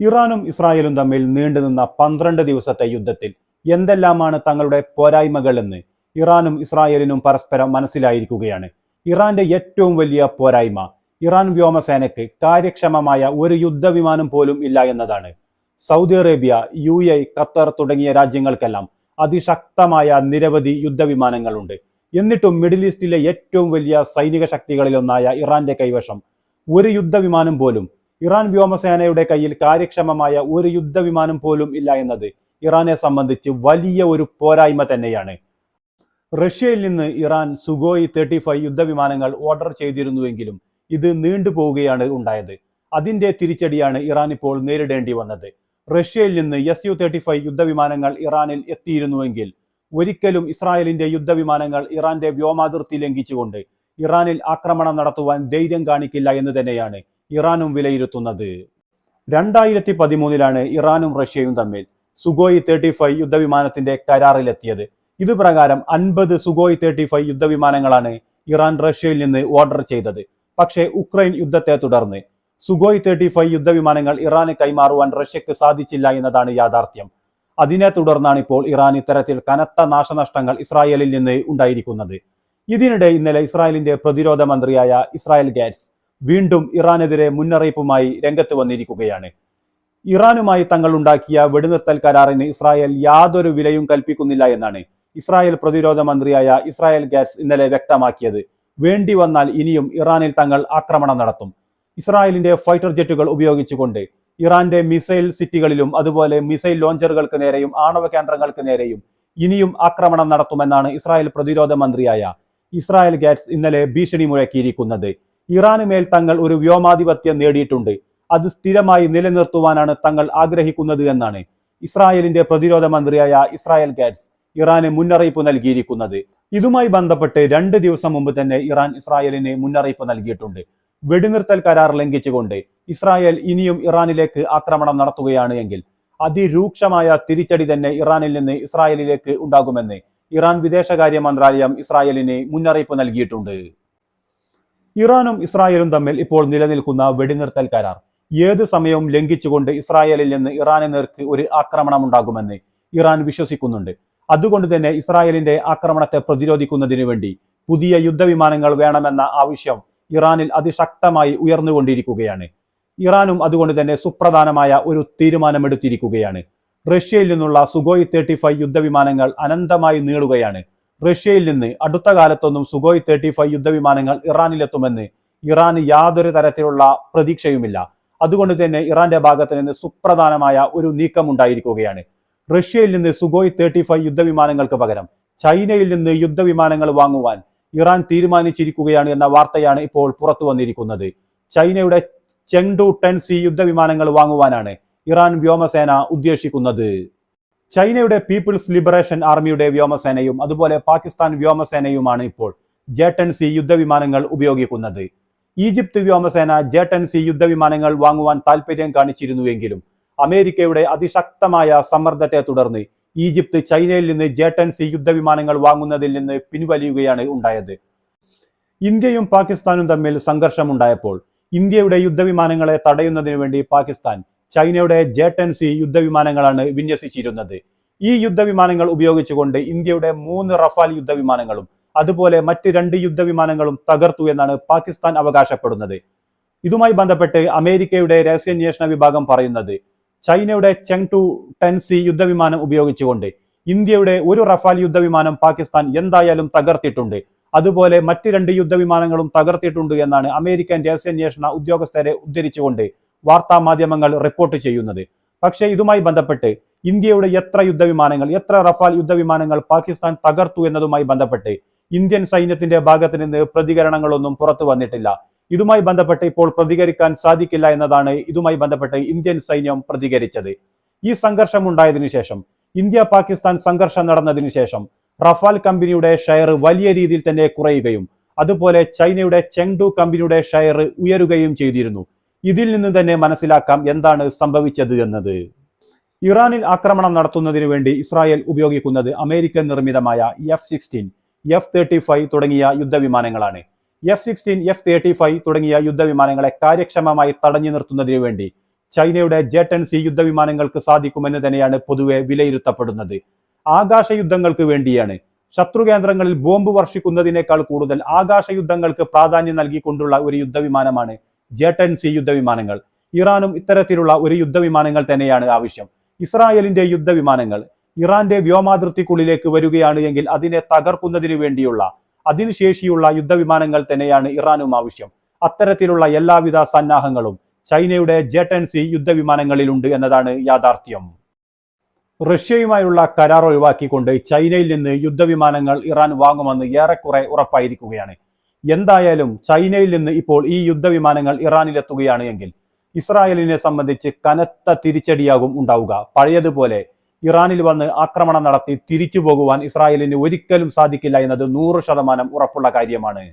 ഇറാനും ഇസ്രായേലും തമ്മിൽ നീണ്ടുനിന്ന പന്ത്രണ്ട് ദിവസത്തെ യുദ്ധത്തിൽ എന്തെല്ലാമാണ് തങ്ങളുടെ പോരായ്മകൾ എന്ന് ഇറാനും ഇസ്രായേലിനും പരസ്പരം മനസ്സിലായിരിക്കുകയാണ്. ഇറാന്റെ ഏറ്റവും വലിയ പോരായ്മ ഇറാൻ വ്യോമസേനയ്ക്ക് കാര്യക്ഷമമായ ഒരു യുദ്ധവിമാനം പോലും ഇല്ല എന്നതാണ്. Saudi Arabia U A Qatar തുടങ്ങിയ രാജ്യങ്ങൾക്കെല്ലാം അതിശക്തമായ നിരവധി യുദ്ധവിമാനങ്ങളുണ്ട്. എന്നിട്ടും മിഡിൽ ഈസ്റ്റിലെ ഏറ്റവും വലിയ സൈനിക ശക്തികളിലൊന്നായ ഇറാന്റെ കൈവശം ഒരു യുദ്ധവിമാനം പോലും ഇറാൻ വ്യോമസേനയുടെ കയ്യിൽ കാര്യക്ഷമമായ ഒരു യുദ്ധവിമാനം പോലും ഇല്ല എന്നത് ഇറാനെ സംബന്ധിച്ച് വലിയ ഒരു പോരായ്മ തന്നെയാണ്. റഷ്യയിൽ നിന്ന് ഇറാൻ സുഗോയ് തേർട്ടി ഫൈവ് യുദ്ധവിമാനങ്ങൾ ഓർഡർ ചെയ്തിരുന്നുവെങ്കിലും ഇത് നീണ്ടുപോവുകയാണ് ഉണ്ടായത്. അതിന്റെ തിരിച്ചടിയാണ് ഇറാൻ ഇപ്പോൾ നേരിടേണ്ടി വന്നത്. റഷ്യയിൽ നിന്ന് എസ് യു തേർട്ടി ഫൈവ് യുദ്ധവിമാനങ്ങൾ ഇറാനിൽ എത്തിയിരുന്നുവെങ്കിൽ ഒരിക്കലും ഇസ്രായേലിന്റെ യുദ്ധവിമാനങ്ങൾ ഇറാന്റെ വ്യോമാതിർത്തി ലംഘിച്ചുകൊണ്ട് ഇറാനിൽ ആക്രമണം നടത്തുവാൻ ധൈര്യം കാണിക്കില്ല എന്ന് തന്നെയാണ് ഇറാനും വിലയിരുത്തുന്നത്. രണ്ടായിരത്തി പതിമൂന്നിലാണ് ഇറാനും റഷ്യയും തമ്മിൽ സുഗോയ് തേർട്ടി ഫൈവ് യുദ്ധവിമാനത്തിന്റെ കരാറിലെത്തിയത്. ഇത് പ്രകാരം അൻപത് സുഗോയ് തേർട്ടി ഫൈവ് യുദ്ധവിമാനങ്ങളാണ് ഇറാൻ റഷ്യയിൽ നിന്ന് ഓർഡർ ചെയ്തത്. പക്ഷേ ഉക്രൈൻ യുദ്ധത്തെ തുടർന്ന് സുഗോയ് തേർട്ടി ഫൈവ് യുദ്ധവിമാനങ്ങൾ ഇറാന് കൈമാറുവാൻ റഷ്യക്ക് സാധിച്ചില്ല എന്നതാണ് യാഥാർത്ഥ്യം. അതിനെ തുടർന്നാണ് ഇപ്പോൾ ഇറാൻ ഇത്തരത്തിൽ കനത്ത നാശനഷ്ടങ്ങൾ ഇസ്രായേലിൽ നിന്ന് ഉണ്ടായിരിക്കുന്നത്. ഇതിനിടെ ഇന്നലെ ഇസ്രായേലിന്റെ പ്രതിരോധ മന്ത്രിയായ ഇസ്രായേൽ ഗാറ്റ്സ് വീണ്ടും ഇറാനെതിരെ മുന്നറിയിപ്പുമായി രംഗത്ത് വന്നിരിക്കുകയാണ്. ഇറാനുമായി തങ്ങൾ ഉണ്ടാക്കിയ വെടിനിർത്തൽ കരാറിന് ഇസ്രായേൽ യാതൊരു വിലയും കൽപ്പിക്കുന്നില്ല എന്നാണ് ഇസ്രായേൽ പ്രതിരോധ മന്ത്രിയായ ഇസ്രായേൽ ഗാറ്റ്സ് ഇന്നലെ വ്യക്തമാക്കിയത്. വേണ്ടി വന്നാൽ ഇനിയും ഇറാനിൽ തങ്ങൾ ആക്രമണം നടത്തും. ഇസ്രായേലിന്റെ ഫൈറ്റർ ജെറ്റുകൾ ഉപയോഗിച്ചുകൊണ്ട് ഇറാന്റെ മിസൈൽ സിറ്റികളിലും അതുപോലെ മിസൈൽ ലോഞ്ചറുകൾക്ക് നേരെയും ആണവ കേന്ദ്രങ്ങൾക്ക് നേരെയും ഇനിയും ആക്രമണം നടത്തുമെന്നാണ് ഇസ്രായേൽ പ്രതിരോധ മന്ത്രിയായ ഇസ്രായേൽ ഗാറ്റ്സ് ഇന്നലെ ഭീഷണി മുഴക്കിയിരിക്കുന്നത്. ഇറാന് മേൽ തങ്ങൾ ഒരു വ്യോമാധിപത്യം നേടിയിട്ടുണ്ട്. അത് സ്ഥിരമായി നിലനിർത്തുവാനാണ് തങ്ങൾ ആഗ്രഹിക്കുന്നത് എന്നാണ് ഇസ്രായേലിന്റെ പ്രതിരോധ മന്ത്രിയായ ഇസ്രായേൽ ഗാറ്റ്സ് ഇറാന് മുന്നറിയിപ്പ് നൽകിയിരിക്കുന്നത്. ഇതുമായി ബന്ധപ്പെട്ട് രണ്ട് ദിവസം മുമ്പ് തന്നെ ഇറാൻ ഇസ്രായേലിന് മുന്നറിയിപ്പ് നൽകിയിട്ടുണ്ട്. വെടിനിർത്തൽ കരാർ ലംഘിച്ചുകൊണ്ട് ഇസ്രായേൽ ഇനിയും ഇറാനിലേക്ക് ആക്രമണം നടത്തുകയാണ് എങ്കിൽ അതിരൂക്ഷമായ തിരിച്ചടി തന്നെ ഇറാനിൽ നിന്ന് ഇസ്രായേലിലേക്ക് ഉണ്ടാകുമെന്ന് ഇറാൻ വിദേശകാര്യ മന്ത്രാലയം ഇസ്രായേലിന് മുന്നറിയിപ്പ് നൽകിയിട്ടുണ്ട്. ഇറാനും ഇസ്രായേലും തമ്മിൽ ഇപ്പോൾ നിലനിൽക്കുന്ന വെടിനിർത്തൽ കരാർ ഏത് സമയവും ലംഘിച്ചുകൊണ്ട് ഇസ്രായേലിൽ നിന്ന് ഇറാന് നേർക്ക് ഒരു ആക്രമണം ഉണ്ടാകുമെന്ന് ഇറാൻ വിശ്വസിക്കുന്നുണ്ട്. അതുകൊണ്ട് തന്നെ ഇസ്രായേലിന്റെ ആക്രമണത്തെ പ്രതിരോധിക്കുന്നതിനു വേണ്ടി പുതിയ യുദ്ധവിമാനങ്ങൾ വേണമെന്ന ആവശ്യം ഇറാനിൽ അതിശക്തമായി ഉയർന്നുകൊണ്ടിരിക്കുകയാണ്. ഇറാനും അതുകൊണ്ട് തന്നെ സുപ്രധാനമായ ഒരു തീരുമാനമെടുത്തിരിക്കുകയാണ്. റഷ്യയിൽ നിന്നുള്ള സുഗോയ് തേർട്ടി ഫൈവ് യുദ്ധവിമാനങ്ങൾ അനന്തമായി നീളുകയാണ്. റഷ്യയിൽ നിന്ന് അടുത്ത കാലത്തൊന്നും സുഗോയ് തേർട്ടി ഫൈവ് യുദ്ധവിമാനങ്ങൾ ഇറാനിലെത്തുമെന്ന് ഇറാൻ യാതൊരു തരത്തിലുള്ള പ്രതീക്ഷയുമില്ല. അതുകൊണ്ട് തന്നെ ഇറാന്റെ ഭാഗത്ത് നിന്ന് സുപ്രധാനമായ ഒരു നീക്കം ഉണ്ടായിരിക്കുകയാണ്. റഷ്യയിൽ നിന്ന് സുഗോയ് തേർട്ടി ഫൈവ് യുദ്ധവിമാനങ്ങൾക്ക് പകരം ചൈനയിൽ നിന്ന് യുദ്ധവിമാനങ്ങൾ വാങ്ങുവാൻ ഇറാൻ തീരുമാനിച്ചിരിക്കുകയാണ് എന്ന വാർത്തയാണ് ഇപ്പോൾ പുറത്തു വന്നിരിക്കുന്നത്. ചൈനയുടെ ചെങ്ഡു ടെൻ സി യുദ്ധവിമാനങ്ങൾ വാങ്ങുവാനാണ് ഇറാൻ വ്യോമസേന ഉദ്ദേശിക്കുന്നത്. ചൈനയുടെ പീപ്പിൾസ് ലിബറേഷൻ ആർമിയുടെ വ്യോമസേനയും അതുപോലെ പാകിസ്ഥാൻ വ്യോമസേനയുമാണ് ഇപ്പോൾ ജെ ടെൻ സി യുദ്ധവിമാനങ്ങൾ ഉപയോഗിക്കുന്നത്. ഈജിപ്ത് വ്യോമസേന ജെ ടെൻ സി യുദ്ധവിമാനങ്ങൾ വാങ്ങുവാൻ താൽപര്യം കാണിച്ചിരുന്നുവെങ്കിലും അമേരിക്കയുടെ അതിശക്തമായ സമ്മർദ്ദത്തെ തുടർന്ന് ഈജിപ്ത് ചൈനയിൽ നിന്ന് ജെ ടെൻ സി യുദ്ധവിമാനങ്ങൾ വാങ്ങുന്നതിൽ നിന്ന് പിൻവലിയുകയാണ് ഉണ്ടായത്. ഇന്ത്യയും പാകിസ്ഥാനും തമ്മിൽ സംഘർഷമുണ്ടായപ്പോൾ ഇന്ത്യയുടെ യുദ്ധവിമാനങ്ങളെ തടയുന്നതിനു വേണ്ടി പാകിസ്ഥാൻ ചൈനയുടെ ജെ ടെൻ സി യുദ്ധവിമാനങ്ങളാണ് വിന്യസിച്ചിരുന്നത്. ഈ യുദ്ധവിമാനങ്ങൾ ഉപയോഗിച്ചുകൊണ്ട് ഇന്ത്യയുടെ മൂന്ന് റഫാൽ യുദ്ധവിമാനങ്ങളും അതുപോലെ മറ്റ് രണ്ട് യുദ്ധവിമാനങ്ങളും തകർത്തു എന്നാണ് പാകിസ്ഥാൻ അവകാശപ്പെടുന്നത്. ഇതുമായി ബന്ധപ്പെട്ട് അമേരിക്കയുടെ രഹസ്യാന്വേഷണ വിഭാഗം പറയുന്നത് ചൈനയുടെ ചെങ് ടു ടെൻ സി യുദ്ധവിമാനം ഉപയോഗിച്ചുകൊണ്ട് ഇന്ത്യയുടെ ഒരു റഫാൽ യുദ്ധവിമാനം പാകിസ്ഥാൻ എന്തായാലും തകർത്തിട്ടുണ്ട്. അതുപോലെ മറ്റ് രണ്ട് യുദ്ധവിമാനങ്ങളും തകർത്തിട്ടുണ്ട് എന്നാണ് അമേരിക്കൻ രഹസ്യാന്വേഷണ ഉദ്യോഗസ്ഥരെ ഉദ്ധരിച്ചുകൊണ്ട് വാർത്താ മാധ്യമങ്ങൾ റിപ്പോർട്ട് ചെയ്യുന്നത്. പക്ഷേ ഇതുമായി ബന്ധപ്പെട്ട് ഇന്ത്യയുടെ എത്ര യുദ്ധവിമാനങ്ങൾ എത്ര റഫാൽ യുദ്ധവിമാനങ്ങൾ പാകിസ്ഥാൻ തകർത്തു എന്നതുമായി ബന്ധപ്പെട്ട് ഇന്ത്യൻ സൈന്യത്തിന്റെ ഭാഗത്ത് നിന്ന് പ്രതികരണങ്ങളൊന്നും പുറത്തു വന്നിട്ടില്ല. ഇതുമായി ബന്ധപ്പെട്ട് ഇപ്പോൾ പ്രതികരിക്കാൻ സാധിക്കില്ല എന്നതാണ് ഇതുമായി ബന്ധപ്പെട്ട് ഇന്ത്യൻ സൈന്യം പ്രതികരിച്ചത്. ഈ സംഘർഷം ഉണ്ടായതിനു ശേഷം ഇന്ത്യ പാകിസ്ഥാൻ സംഘർഷം നടന്നതിനു ശേഷം റഫാൽ കമ്പനിയുടെ ഷെയർ വലിയ രീതിയിൽ തന്നെ കുറയുകയും അതുപോലെ ചൈനയുടെ ചെങ്ഡു കമ്പനിയുടെ ഷെയർ ഉയരുകയും ചെയ്തിരുന്നു. ഇതിൽ നിന്ന് തന്നെ മനസ്സിലാക്കാം എന്താണ് സംഭവിച്ചത് എന്നത്. ഇറാനിൽ ആക്രമണം നടത്തുന്നതിന് വേണ്ടി ഇസ്രായേൽ ഉപയോഗിക്കുന്നത് അമേരിക്കൻ നിർമ്മിതമായ F sixteen F thirty five തുടങ്ങിയ യുദ്ധവിമാനങ്ങളാണ്. F sixteen F thirty five തുടങ്ങിയ യുദ്ധവിമാനങ്ങളെ കാര്യക്ഷമമായി തടഞ്ഞു നിർത്തുന്നതിന് വേണ്ടി ചൈനയുടെ ജെ ടെൻ സി യുദ്ധവിമാനങ്ങൾക്ക് സാധിക്കുമെന്ന് തന്നെയാണ് പൊതുവെ വിലയിരുത്തപ്പെടുന്നത്. ആകാശ യുദ്ധങ്ങൾക്ക് വേണ്ടിയാണ്. ശത്രു കേന്ദ്രങ്ങളിൽ ബോംബ് വർഷിക്കുന്നതിനേക്കാൾ കൂടുതൽ ആകാശ യുദ്ധങ്ങൾക്ക് പ്രാധാന്യം നൽകിക്കൊണ്ടുള്ള ഒരു യുദ്ധവിമാനമാണ് ജെ ടെൻ സി യുദ്ധവിമാനങ്ങൾ. ഇറാനും ഇത്തരത്തിലുള്ള ഒരു യുദ്ധവിമാനങ്ങൾ തന്നെയാണ് ആവശ്യം. ഇസ്രായേലിന്റെ യുദ്ധവിമാനങ്ങൾ ഇറാന്റെ വ്യോമാതിർത്തിക്കുള്ളിലേക്ക് വരികയാണ് എങ്കിൽ അതിനെ തകർക്കുന്നതിന് വേണ്ടിയുള്ള അതിനുശേഷിയുള്ള യുദ്ധവിമാനങ്ങൾ തന്നെയാണ് ഇറാനും ആവശ്യം. അത്തരത്തിലുള്ള എല്ലാവിധ സന്നാഹങ്ങളും ചൈനയുടെ ജെ ടെൻ സി യുദ്ധവിമാനങ്ങളിലുണ്ട് എന്നതാണ് യാഥാർത്ഥ്യം. റഷ്യയുമായുള്ള കരാർ ഒഴിവാക്കിക്കൊണ്ട് ചൈനയിൽ നിന്ന് യുദ്ധവിമാനങ്ങൾ ഇറാൻ വാങ്ങുമെന്ന് ഏറെക്കുറെ ഉറപ്പായിരിക്കുകയാണ്. എന്തായാലും ചൈനയിൽ നിന്ന് ഇപ്പോൾ ഈ യുദ്ധവിമാനങ്ങൾ ഇറാനിലെത്തുകയാണ് എങ്കിൽ ഇസ്രായേലിനെ സംബന്ധിച്ച് കനത്ത തിരിച്ചടിയാകും ഉണ്ടാവുക. പഴയതുപോലെ ഇറാനിൽ വന്ന് ആക്രമണം നടത്തി തിരിച്ചു പോകുവാൻ ഇസ്രായേലിന് ഒരിക്കലും സാധിക്കില്ല എന്നത് നൂറ് ശതമാനം ഉറപ്പുള്ള കാര്യമാണ്.